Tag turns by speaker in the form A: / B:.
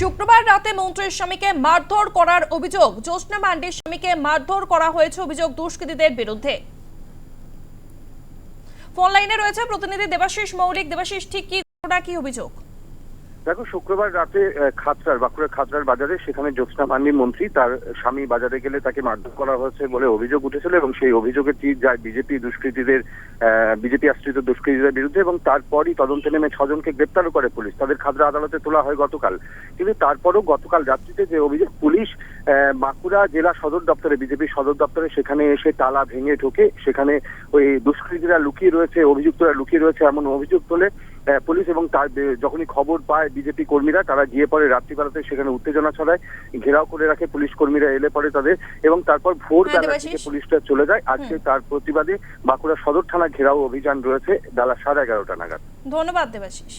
A: শুক্রবার রাতে মন্ত্রীর স্বামীকে মারধর করার অভিযোগ, জ্যোৎস্না মান্ডির স্বামীকে মারধর করা হয়েছে অভিযোগ দুষ্কৃতীদের বিরুদ্ধে। ফোন লাইনে রয়েছে প্রতিনিধি দেবাশিস মৌলিক। দেবাশিস, ঠিক কি ঘটনা, কি অভিযোগ?
B: দেখো শুক্রবার রাতে আহ, খাতড়ার বাঁকুড়ার খাতড়ার বাজারে সেখানে জ্যোৎস্না মান্ডি মন্ত্রী। তার স্বামী বাজারে গেলে তাকে মারধর করা হয়েছে বলে অভিযোগ উঠেছিল এবং সেই অভিযোগের তীর যায় বিজেপি দুষ্কৃতীদের বিজেপি আশ্রিত দুষ্কৃতীদের বিরুদ্ধে এবং তারপরই তদন্তে নেমে ছজনকে গ্রেপ্তারও করে পুলিশ। তাদের খাতড়া আদালতে তোলা হয় গতকাল। কিন্তু তারপরও গতকাল রাত্রিতে যে অভিযোগ পুলিশ বাঁকুড়া জেলা সদর দপ্তরে বিজেপি সদর দপ্তরে সেখানে এসে তালা ভেঙে ঢোকে। সেখানে ওই দুষ্কৃতীরা লুকিয়ে রয়েছে অভিযুক্তরা লুকিয়ে রয়েছে এমন অভিযোগ তোলে পুলিশ এবং তার যখনই খবর পায় বিজেপি কর্মীরা তারা গিয়ে পরে রাত্রিবেলাতে সেখানে উত্তেজনা ছড়ায় ঘেরাও করে রাখে পুলিশ কর্মীরা এলে পরে তাদের এবং তারপর ভোরবেলা
A: দেবাশিস।
B: থেকে পুলিশটা চলে যায়। আজকে তার প্রতিবাদে বাঁকুড়া সদর থানা ঘেরাও অভিযান রয়েছে বেলা সাড়ে এগারোটা নাগাদ।
A: ধন্যবাদ দেবাশিস।